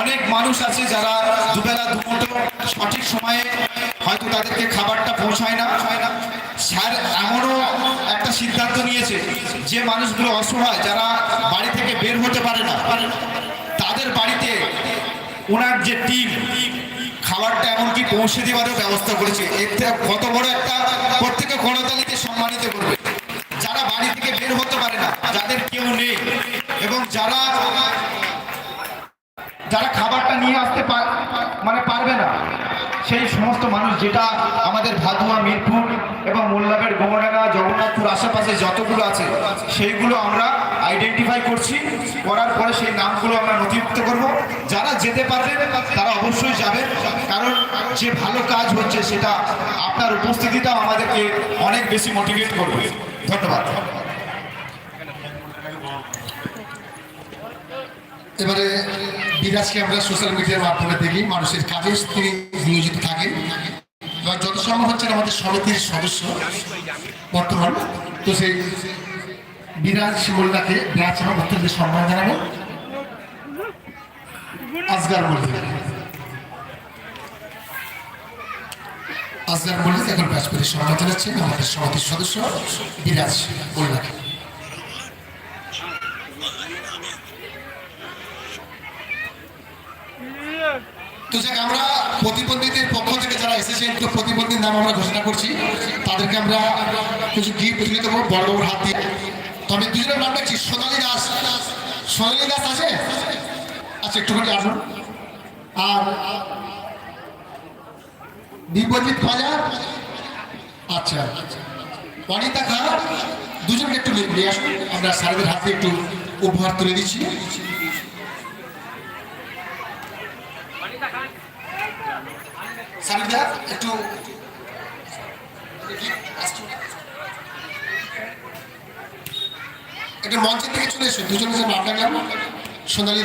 অনেক মানুষ আছে যারা দুবেলা, দুমুঠো সঠিক সময়ে হয়তো তাদেরকে খাবারটা পৌঁছায় না। স্যার এমনও একটা সিদ্ধান্ত নিয়েছে যে মানুষগুলো অসহায়, যারা বাড়ি থেকে বের হতে পারে না, তাদের বাড়িতে ওনার যে টিম, খাবারটা এমনকি পৌঁছে দেওয়ারও ব্যবস্থা করেছে। এর থেকে কত বড় একটা প্রত্যেকে করতালিতে সম্মানিত করবে। যারা বাড়ি থেকে বের হতে পারে না, যাদের কেউ নেই, এবং যারা যারা খাবারটা নিয়ে আসতে পার- মানে পারবে না, সেই সমস্ত মানুষ যেটা আমাদের ভাদুয়া, মিরপুর এবং মোল্লাবের গোমরাঙ্গা, জগন্নাথপুর আশেপাশে যতগুলো আছে, সেইগুলো আমরা আইডেন্টিফাই করছি। করার পরে সেই নামগুলো আমরা নথিভুক্ত করব। যারা যেতে পারবে, তারা অবশ্যই যাবে। কারণ যে ভালো কাজ হচ্ছে, সেটা আপনার উপস্থিতিটাও আমাদেরকে অনেক বেশি মোটিভেট করবে। ধন্যবাদ। এবারে বিরাজকে আমরা সোশ্যাল মিডিয়ার মাধ্যমে দেখি, মানুষের কাজে তিনি নিয়োজিত থাকেন। এবার যত সম্ভব হচ্ছেন আমাদের সমিতির সদস্য বর্তমান। তো সেই বিরাজ মোল্লাকে বিরাজ এবং ভক্তদের সম্মান জানাব। আজগার মল্লিক আজগার মল্লিক এখন ব্যাসপতির সম্মান জানাচ্ছেন আমাদের সমিতির সদস্য বিরাজ মোল্লাকে তো যাক, আমরা প্রতিবন্ধীদের পক্ষ থেকে যারা এসেছেন তো প্রতিবন্ধীর নাম আমরা ঘোষণা করছি। তাদেরকে আমরা কিছু গিফট তুলে দেবো বড়বাবুর হাত দিয়ে। তবে দুজনের নাম দেখছি, সোনালী দাস। সোনালী দাস আছে? আচ্ছা একটুখানি আসুন। আর বিপজিৎ খাজা আচ্ছা অনিতা খা। দুজনকে একটু নিয়ে আসুন, আমরা স্যারদের হাতে একটু উপহার তুলে দিচ্ছি। সামিদা একটু একটু মঞ্চের চলে এসো যে নাম ডাকলাম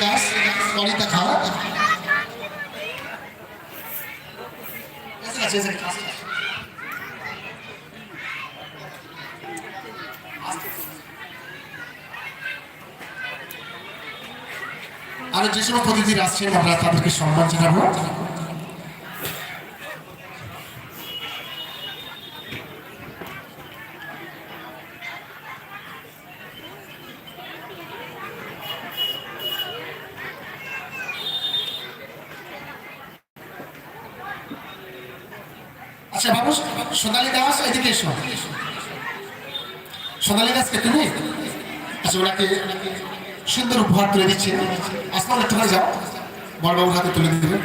দাস আর যে সমস্ত অতিথিরা আসছেন, আমরা তাদেরকে সম্মান জানাব। আচ্ছা বাবু সোনালী দাস, এদিকে এসো। সোনালী দাসকে তুমি? আচ্ছা ওনাকে সুন্দর উপহার তুলে দিচ্ছে। আসমান একটুখানি যাও। বড়বাবুর হাতে তুলে দিবে।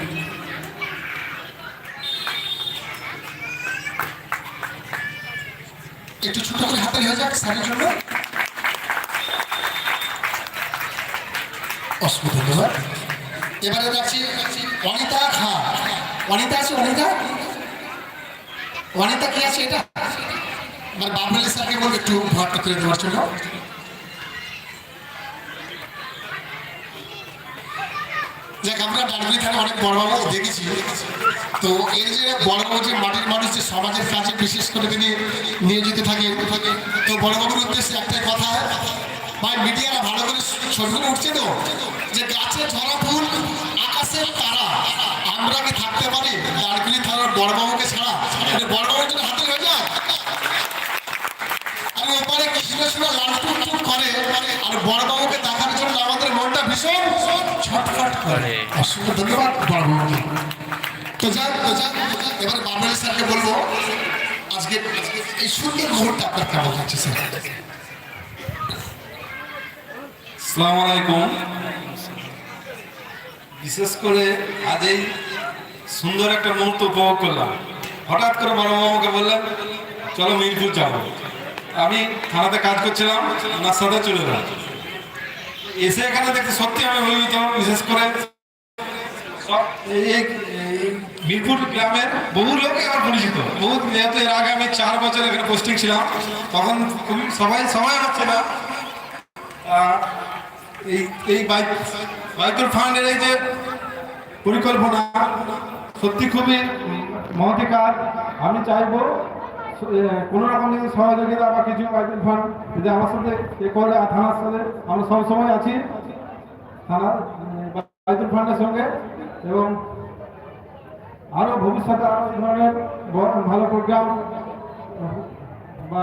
একটু ছোট করে হাতে হয়ে যাক স্যারের জন্য। ধন্যবাদ। এবারে যাচ্ছি অনিতা খা অনিতা আছে, অনিতা? অনিতা কি আছে এটা? আমার বাবুল স্যারকে বলব একটু উপহারটা তুলে দেওয়ার জন্য। দেখ আমরা ডানগুলি থানা অনেক বড়বাবু দেখেছি। তো এই যে বড়বাবু যে মাটির মানুষ, যে সমাজের কাজে বিশেষ করে তিনি নিয়োজিত থাকে তো বড়বাবুর উদ্দেশ্যে একটাই কথা ভাই, মিডিয়ারা ভালো করে ছবিগুলো উঠছে তো। যে গাছে ধরা ফুল আকাশের তারা। আমরা কি থাকতে পারি? ডানগুলি থানার বড়বাবুকে ছাড়া। বড়বাবুর জন্য হাতে হয়ে যায়। আর ওপারে কৃষ্ণ লালটুক টুক করে। আর বড়বাবুকে দেখার জন্য আমাদের মনটা ভীষণ ছটফট করে। অসংখ্য ধন্যবাদ বড়বাবুকে। তো যাক তো যাক এবার বাবুল স্যারকে বলব আজকে এই সুন্দর মুহূর্তে আপনার কেমন লাগছে, স্যার? আসসালামু আলাইকুম। বিশেষ করে আজ এই সুন্দর একটা মুহূর্ত উপভোগ করলাম। হঠাৎ করে বড় আমাকে বললাম চলো মিরপুর যাব। আমি থানাতে কাজ করছিলাম, ওনার সাথে চলে গেলাম এসে এখানে দেখতে সত্যি আমি অভিভূত, বিশেষ করে মিরপুর গ্রামের বহু লোক আমার পরিচিত। বহু যেহেতু এর আগে আমি চার বছর এখানে পোস্টিং ছিলাম, তখন খুবই সবাই সময় হচ্ছে না এই এই বাইকুল ফান্ডের এই যে পরিকল্পনা, সত্যি খুবই মহতি আমি চাইব কোনো রকম যদি সহযোগিতা বা কিছু বাইকুল ফান্ড যদি আমার সাথে এ করে থানার সাথে, আমরা সব সময় আছি থানা আইতুল ফান্ডের সঙ্গে, এবং আরও ভবিষ্যতে আরও এই ধরনের ভালো প্রোগ্রাম বা,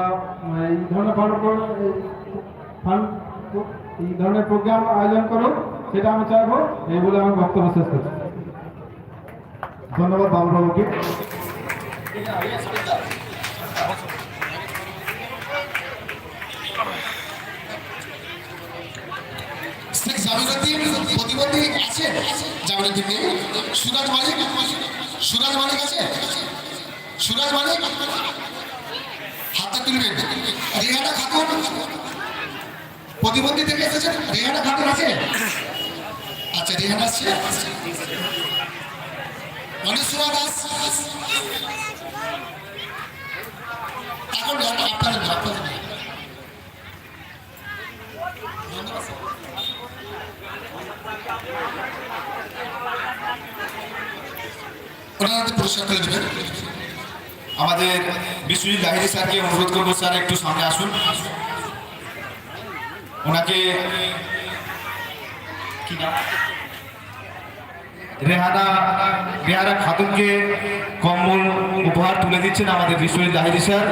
এই ধরনের ভালো ফান্ড এই ধরনের প্রোগ্রাম আয়োজন করুক সেটা আমি চাইব, এই বলে আমার বক্তব্য শেষ করছি। ধন্যবাদ বাবুবাবুকে। হাতটা তুলবেন। প্রতিবন্ধী থেকে এসেছেন? রেহানা খাতুন আছে? আচ্ছা রেহানা আছে মনীষুরা দাস। এখন আপনার আপনার আমাদের বিশ্বজিৎ লাহিরি স্যারকে অনুরোধ করব, স্যার, একটু সামনে আসুন। ওনাকে? রেহানা রেহানা খাতুনকে কম্বল উপহার তুলে দিচ্ছেন আমাদের বিশ্বজিৎ লাহিরি স্যার।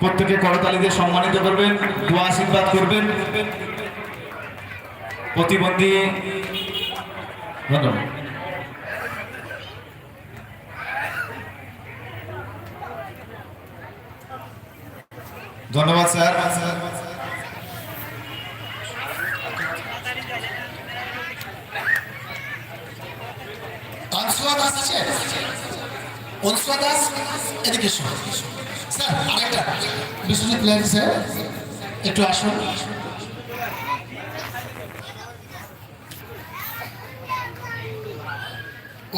প্রত্যেকে করতালি দিয়ে সম্মানিত করবেন, দোয়া আশীর্বাদ করবেন। প্রতিবন্ধী ধন্যবাদ। ধন্যবাদ স্যার। দাস এদিকে স্যার, আরেকটা বিশ্বজিৎ স্যার, একটু আসুন।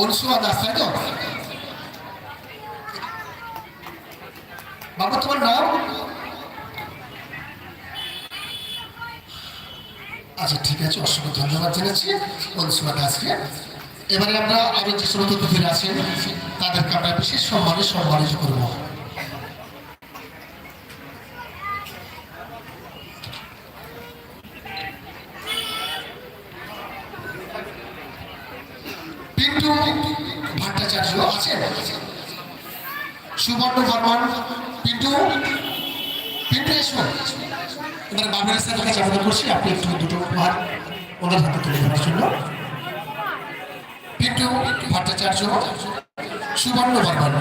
অনসুয়া দাস তাই তো? বাবা, তোমার নাম? আচ্ছা ঠিক আছে, অসংখ্য ধন্যবাদ জানাচ্ছি। অনসুয়া দাসকে এবারে আমরা আরও যে সমস্ত অতিথিরা আছেন তাদেরকে আমরা বিশেষ সম্মানে সম্মানিত করব। পিন্টু ভট্টাচার্য আছেন? সুবর্ণ বর্মন, পিন্টু? পিন্টু, এসো। এবার বাবুর সাথে কাছে আবেদন করছি। আপনি একটু দুটো উপহার হাতে তুলে দেওয়ার জন্য। পিটু ভট্টাচার্য সুবর্ণ বর্মন।